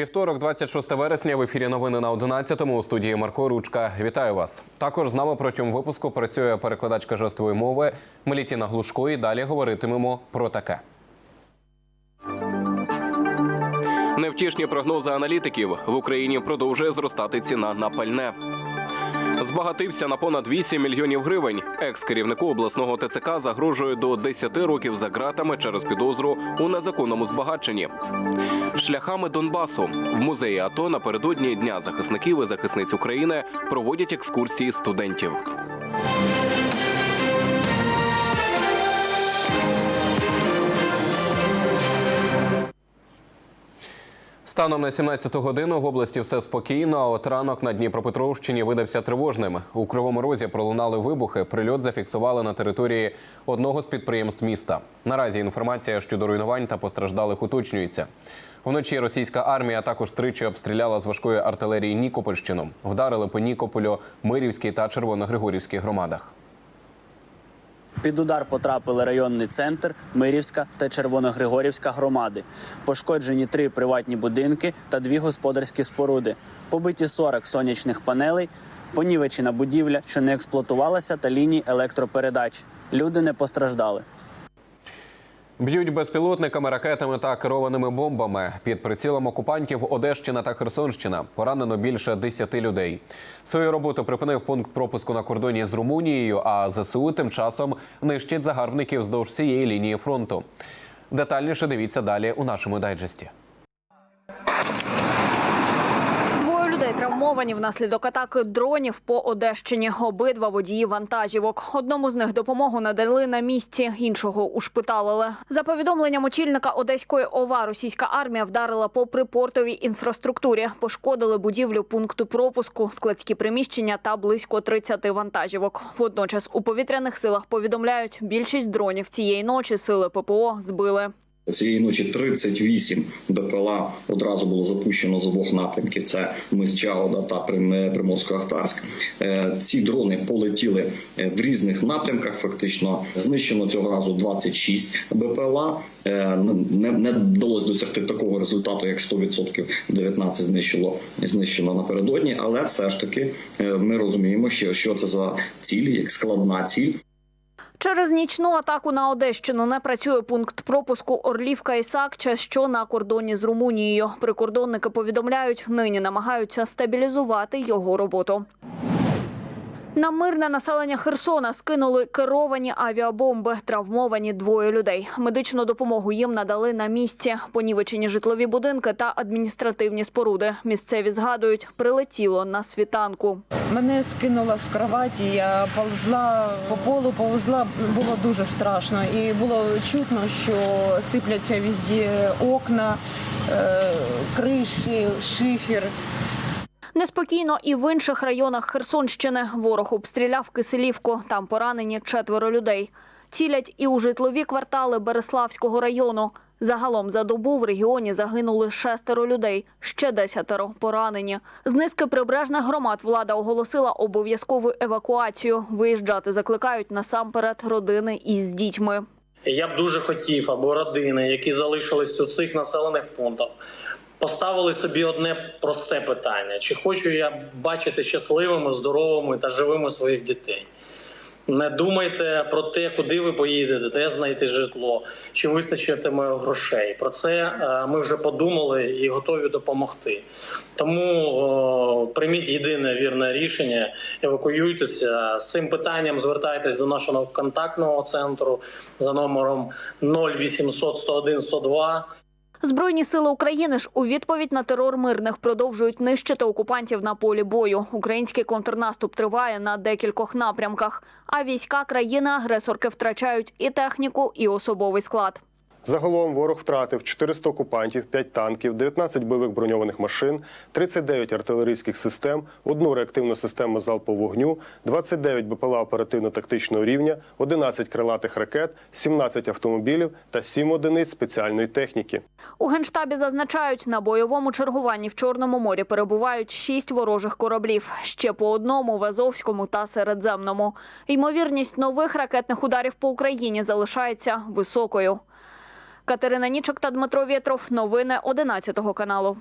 Вівторок, 26 вересня, в ефірі новини на 11-му у студії Марко Ручка. Вітаю вас. Також з нами протягом випуску працює перекладачка жестової мови Мелітіна Глушко. І далі говоритимемо про таке. Невтішні прогнози аналітиків в Україні продовжує зростати ціна на пальне. Збагатився на понад 8 мільйонів гривень. Екс-керівнику обласного ТЦК загрожує до 10 років за ґратами через підозру у незаконному збагаченні. Шляхами Донбасу в музеї АТО напередодні Дня захисників і захисниць України проводять екскурсії студентів. Станом на 17 годину в області все спокійно. а От ранок на Дніпропетровщині видався тривожним. У кривому розі пролунали вибухи. Прильот зафіксували на території одного з підприємств міста. Наразі інформація щодо руйнувань та постраждалих уточнюється. Вночі російська армія також тричі обстріляла з важкої артилерії Нікопольщину. Вдарили по Нікополю, Мирівській та Червоногригорівській громадах. Під удар потрапили районний центр, Мирівська та Червоногригорівська громади. Пошкоджені три приватні будинки та дві господарські споруди. Побиті 40 сонячних панелей, понівечена будівля, що не експлуатувалася, та лінії електропередач. Люди не постраждали. Б'ють безпілотниками, ракетами та керованими бомбами. Під прицілом окупантів Одещина та Херсонщина поранено більше 10 людей. Свою роботу припинив пункт пропуску на кордоні з Румунією. А ЗСУ тим часом нищить загарбників вздовж всієї лінії фронту. Детальніше дивіться далі у нашому дайджесті. Двоє людей травмовані внаслідок атаки дронів по Одещині. Обидва водії вантажівок. Одному з них допомогу надали на місці, іншого ушпиталили. За повідомленням очільника Одеської ОВА, російська армія вдарила по припортовій інфраструктурі. Пошкодили будівлю пункту пропуску, складські приміщення та близько 30 вантажівок. Водночас у повітряних силах повідомляють, більшість дронів цієї ночі сили ППО збили. Цієї ночі 38 БПЛА одразу було запущено з обох напрямків. Це мис Чагода та Приморсько-Ахтарськ. Е, Ці дрони полетіли е, в різних напрямках. Фактично знищено цього разу 26 БПЛА. Е, Не, не вдалося досягти такого результату, як 100% 19 знищило знищено напередодні. Але все ж таки е, ми розуміємо, що, що це за ціль, як складна ціль. Через нічну атаку на Одещину не працює пункт пропуску Орлівка і Сакча, що на кордоні з Румунією. Прикордонники повідомляють, нині намагаються стабілізувати його роботу. На мирне населення Херсона скинули керовані авіабомби. Травмовані двоє людей. Медичну допомогу їм надали на місці. Понівечені житлові будинки та адміністративні споруди. Місцеві згадують, прилетіло на світанку. Мене скинуло з кроваті, я ползла по полу, повзла, було дуже страшно. І було чутно, що сипляться везде окна, е, криші, шифер. Неспокійно і в інших районах Херсонщини ворог обстріляв Киселівку. Там поранені четверо людей. Цілять і у житлові квартали Береславського району. Загалом за добу в регіоні загинули шестеро людей, ще десятеро поранені. З низки прибережних громад влада оголосила обов'язкову евакуацію. Виїжджати закликають насамперед родини із дітьми. Я б дуже хотів, аби родини, які залишились у цих населених пунктах, поставили собі одне просте питання: чи хочу я бачити щасливими, здоровими та живими своїх дітей? Не думайте про те, куди ви поїдете, де знайти житло, чи вистачитиме грошей. Про це е, ми вже подумали і готові допомогти. Тому о, прийміть єдине вірне рішення, евакуюйтеся з цим питанням. Звертайтесь до нашого контактного центру за номером 0800 101 102. Збройні сили України ж у відповідь на терор мирних продовжують нищити окупантів на полі бою. Український контрнаступ триває на декількох напрямках. А війська країни-агресорки втрачають і техніку, і особовий склад. Загалом ворог втратив 400 окупантів, 5 танків, 19 бойових броньованих машин, 39 артилерійських систем, одну реактивну систему залпового вогню, 29 БПЛА оперативно-тактичного рівня, 11 крилатих ракет, 17 автомобілів та 7 одиниць спеціальної техніки. У генштабі зазначають, на бойовому чергуванні в Чорному морі перебувають шість ворожих кораблів, ще по одному в Азовському та Середземному. Ймовірність нових ракетних ударів по Україні залишається високою. Катерина Нічок та Дмитро Вєтров. Новини 11 каналу.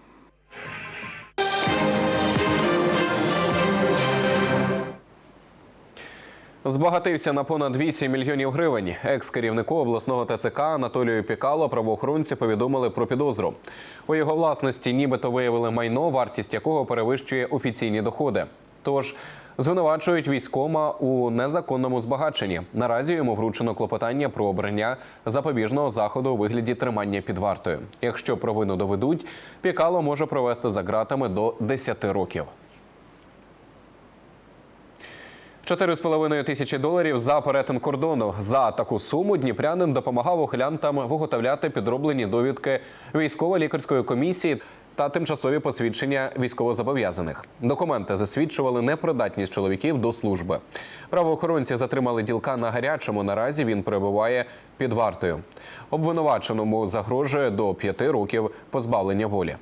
Збагатився на понад 8 мільйонів гривень. Екс-керівнику обласного ТЦК Анатолію Пікало правоохоронці повідомили про підозру. У його власності нібито виявили майно, вартість якого перевищує офіційні доходи. Тож звинувачують військома у незаконному збагаченні. Наразі йому вручено клопотання про обрання запобіжного заходу у вигляді тримання під вартою. Якщо провину доведуть, Пікало може провести за ґратами до 10 років. 4,5 тисячі доларів за перетин кордону. За таку суму дніпрянин допомагав ухилянтам виготовляти підроблені довідки військово-лікарської комісії та тимчасові посвідчення військовозобов'язаних. Документи засвідчували непридатність чоловіків до служби. Правоохоронці затримали ділка на гарячому. Наразі він перебуває під вартою. Обвинуваченому загрожує до п'яти років позбавлення волі.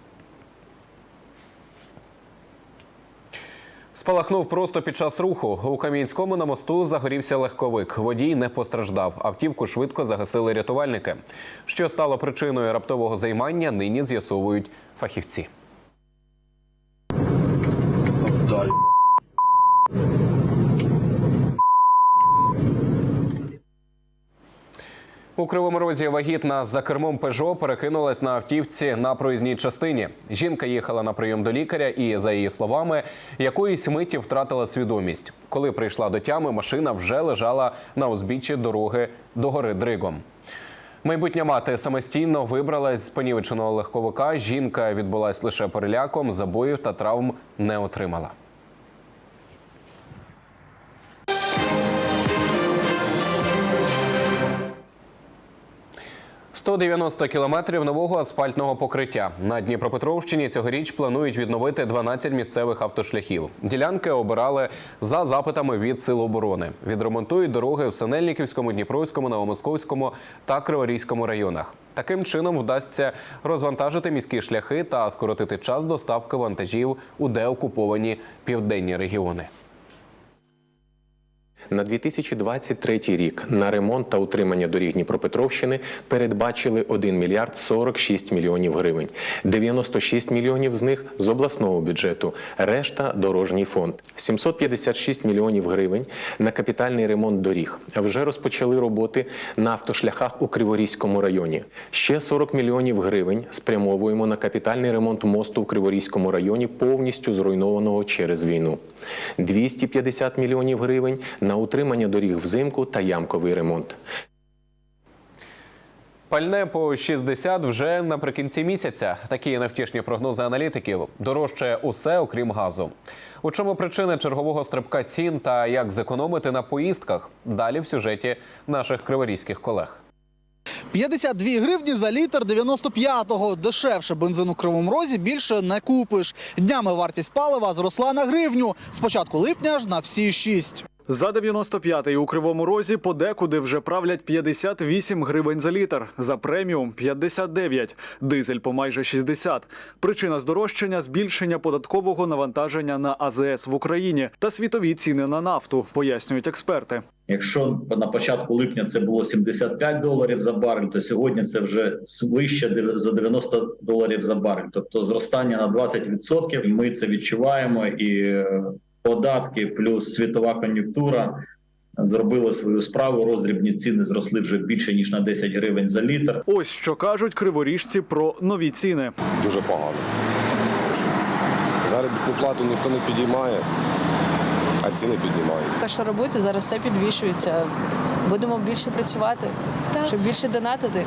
Спалахнув просто під час руху. У Кам'янському на мосту загорівся легковик. Водій не постраждав. Автівку швидко загасили рятувальники. Що стало причиною раптового займання, нині з'ясовують фахівці. У Кривому Розі вагітна за кермом Пежо перекинулась на автівці на проїзній частині. Жінка їхала на прийом до лікаря і, за її словами, якоїсь миті втратила свідомість. Коли прийшла до тями, машина вже лежала на узбіччі дороги до гори Дригом. Майбутня мати самостійно вибралась з понівеченого легковика. Жінка відбулась лише переляком, забоїв та травм не отримала. «190 кілометрів нового асфальтного покриття на Дніпропетровщині цьогоріч планують відновити 12 місцевих автошляхів. Ділянки обирали за запитами від Сил оборони. Відремонтують дороги в Синельниківському, Дніпровському, Новомосковському та Криворізькому районах. Таким чином вдасться розвантажити міські шляхи та скоротити час доставки вантажів у деокуповані південні регіони. На 2023 рік на ремонт та утримання доріг Дніпропетровщини передбачили 1 мільярд 46 мільйонів гривень. 96 мільйонів з них з обласного бюджету, решта дорожній фонд. 756 мільйонів гривень на капітальний ремонт доріг. Вже розпочали роботи на автошляхах у Криворізькому районі. Ще 40 мільйонів гривень спрямовуємо на капітальний ремонт мосту в Криворізькому районі, повністю зруйнованого через війну. 250 мільйонів гривень на утримання доріг взимку та ямковий ремонт. Пальне по 60 вже наприкінці місяця. Такі невтішні прогнози аналітиків. Дорожчає усе, окрім газу. У чому причини чергового стрибка цін та як зекономити на поїздках? Далі в сюжеті наших криворізьких колег. 52 гривні за літр 95-го. Дешевше бензину Кривому Розі більше не купиш. Днями вартість палива зросла на гривню. З початку липня ж на всі шість. За 95-й у Кривому Розі подекуди вже правлять 58 гривень за літр, за преміум 59, дизель по майже 60. Причина здорожчання – збільшення податкового навантаження на АЗС в Україні та світові ціни на нафту, пояснюють експерти. Якщо на початку липня це було 75 доларів за барель, то сьогодні це вже вище за 90 доларів за барель. Тобто зростання на 20%. Ми це відчуваємо, і е, податки плюс світова кон'юнктура зробили свою справу. Роздрібні ціни зросли вже більше ніж на 10 гривень за літр. Ось що кажуть криворіжці про нові ціни. дуже погано. Заробітну плату ніхто не підіймає, а ціни піднімають. А що робити? Зараз все підвішується. Будемо більше працювати, щоб більше донатити.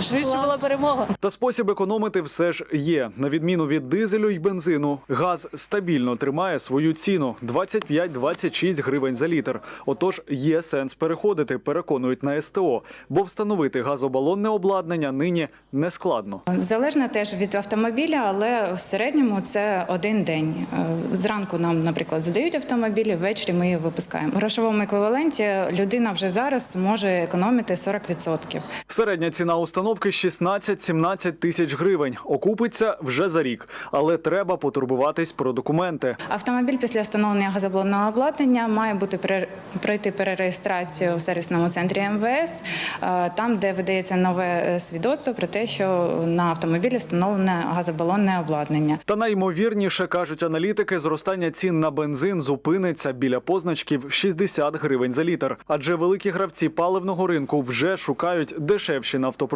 Швидше була перемога. Та спосіб економити все ж є. На відміну від дизелю й бензину, газ стабільно тримає свою ціну 25-26 гривень за літр. Отож, є сенс переходити, переконують на СТО, бо встановити газобалонне обладнання нині не складно. Залежно теж від автомобіля, але в середньому це один день. Е, Зранку нам, наприклад, здають автомобілі, ввечері ми їх випускаємо. В грошовому еквіваленті людина вже зараз може економити 40%. Середня ціна установки 16-17 тисяч гривень. Окупиться вже за рік, але треба потурбуватись про документи. Автомобіль після встановлення газоблонного обладнання має бути пройти перереєстрацію в сервісному центрі МВС, е, там, де видається нове е, свідоцтво про те, що на автомобілі встановлене газобалонне обладнання. Та найімовірніше кажуть аналітики, зростання цін на бензин зупиниться біля позначків 60 гривень за літр. Адже великі гравці паливного ринку вже шукають дешевші нафтопродукти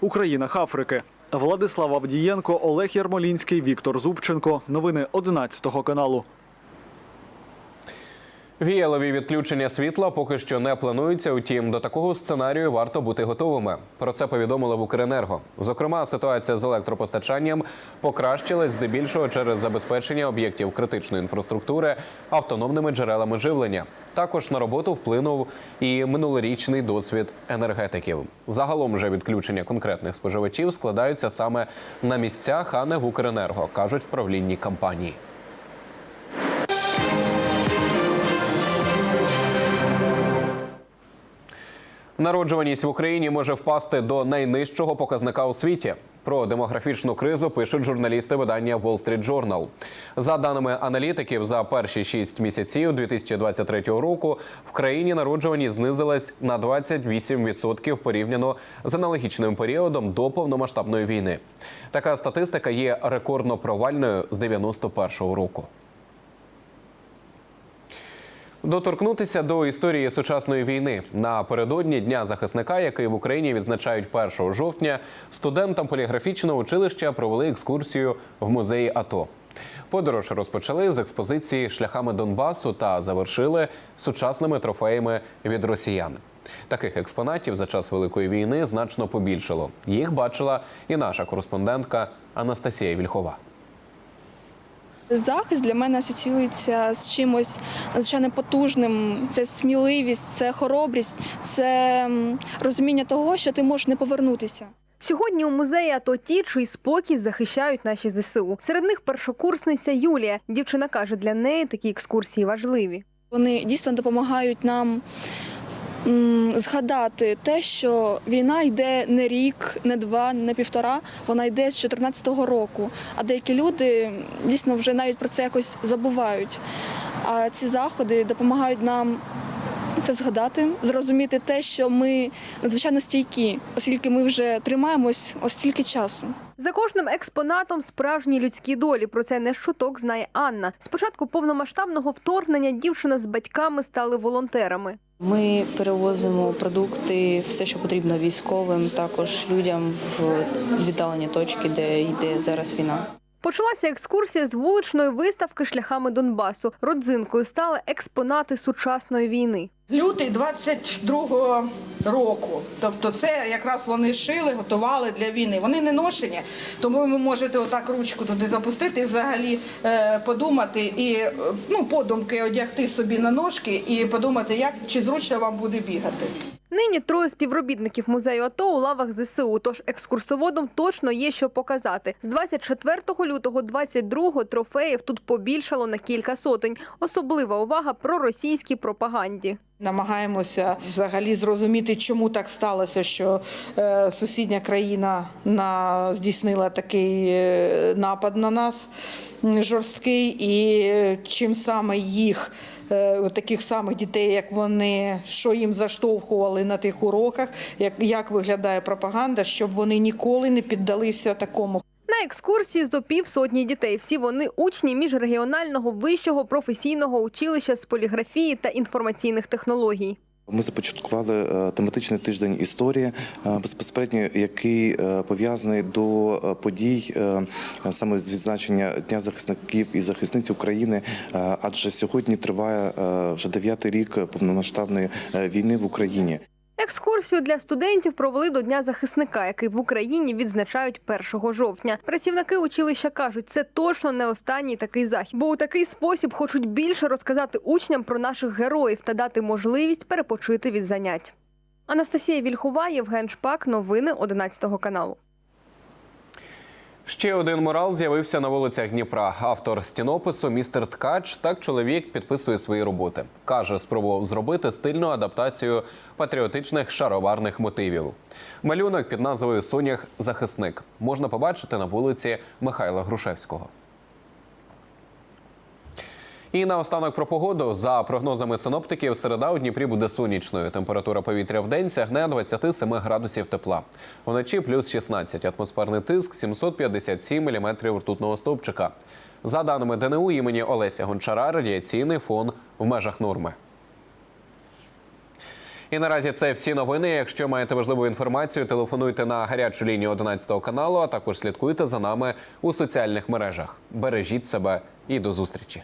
у країнах Африки. Владислав Авдієнко, Олег Ярмолінський, Віктор Зубченко. Новини 11 каналу. Віялові відключення світла поки що не плануються. Утім, до такого сценарію варто бути готовими. Про це повідомили в Укренерго. Зокрема, ситуація з електропостачанням покращилась здебільшого через забезпечення об'єктів критичної інфраструктури автономними джерелами живлення. Також на роботу вплинув і минулорічний досвід енергетиків. Загалом же відключення конкретних споживачів складаються саме на місцях, а не в Укренерго, кажуть в правлінні компанії. Народжуваність в Україні може впасти до найнижчого показника у світі. Про демографічну кризу пишуть журналісти видання Wall Street Journal. За даними аналітиків, за перші шість місяців 2023 року в країні народжуваність знизилась на 28% порівняно з аналогічним періодом до повномасштабної війни. Така статистика є рекордно провальною з 91-го року. Доторкнутися до історії сучасної війни напередодні дня захисника, який в Україні відзначають 1 жовтня, студентам поліграфічного училища провели екскурсію в музеї АТО. Подорож розпочали з експозиції шляхами Донбасу та завершили сучасними трофеями від росіян. Таких експонатів за час великої війни значно побільшало. Їх бачила і наша кореспондентка Анастасія Вільхова. Захист для мене асоціюється з чимось надзвичайно потужним. Це сміливість, це хоробрість, це розуміння того, що ти можеш не повернутися. Сьогодні у музеї АТО ті, чий спокій захищають наші ЗСУ. Серед них першокурсниця Юлія. Дівчина каже, для неї такі екскурсії важливі. Вони дійсно допомагають нам згадати те, що війна йде не рік, не два, не півтора, вона йде з 14-го року. А деякі люди дійсно вже навіть про це якось забувають. А ці заходи допомагають нам це згадати, зрозуміти те, що ми надзвичайно стійкі, оскільки ми вже тримаємось ось стільки часу. За кожним експонатом справжні людські долі. Про це не шуток знає Анна. Спочатку повномасштабного вторгнення дівчина з батьками стали волонтерами. Ми перевозимо продукти, все, що потрібно військовим, також людям в віддалені точки, де йде зараз війна. Почалася екскурсія з вуличної виставки шляхами Донбасу. Родзинкою стали експонати сучасної війни. Лютий 22-го року. Тобто це якраз вони шили, готували для війни. Вони не ношені, тому ви можете отак ручку туди запустити взагалі е, подумати і е, ну, подумки одягти собі на ножки і подумати, як чи зручно вам буде бігати. Нині троє співробітників музею АТО у лавах ЗСУ, тож екскурсоводам точно є що показати. З 24 лютого 22 трофеїв тут побільшало на кілька сотень. Особлива увага про російській пропаганді. Намагаємося взагалі зрозуміти, чому так сталося, що е, сусідня країна на, здійснила такий е, напад на нас жорсткий, і е, чим саме їх. Е, Таких самих дітей, як вони, що їм заштовхували на тих уроках, як, як виглядає пропаганда, щоб вони ніколи не піддалися такому На екскурсії зо півсотні дітей. Всі вони учні міжрегіонального вищого професійного училища з поліграфії та інформаційних технологій. Ми започаткували е, тематичний тиждень історії, е, безпосередньо який е, пов'язаний до подій саме з відзначення Дня захисників і захисниць України. Адже сьогодні триває вже дев'ятий рік повномасштабної війни в Україні. Екскурсію для студентів провели до Дня захисника, який в Україні відзначають 1 жовтня. Працівники училища кажуть, це точно не останній такий захід, бо у такий спосіб хочуть більше розказати учням про наших героїв та дати можливість перепочити від занять. Анастасія Вільхова, Євген Шпак. Новини 11 каналу. Ще один мурал з'явився на вулицях Дніпра. Автор стінопису містер Ткач. Так чоловік підписує свої роботи. Каже, спробував зробити стильну адаптацію патріотичних шароварних мотивів. Малюнок під назвою Сонях захисник можна побачити на вулиці Михайла Грушевського. І наостанок про погоду. За прогнозами синоптиків, середа у Дніпрі буде сонячною. Температура повітря в день сягне 27 градусів тепла. Вночі плюс 16. Атмосферний тиск 757 міліметрів ртутного стовпчика. За даними ДНУ імені Олеся Гончара, радіаційний фон в межах норми. І наразі це всі новини. Якщо маєте важливу інформацію, телефонуйте на гарячу лінію 11 каналу, а також слідкуйте за нами у соціальних мережах. Бережіть себе і до зустрічі.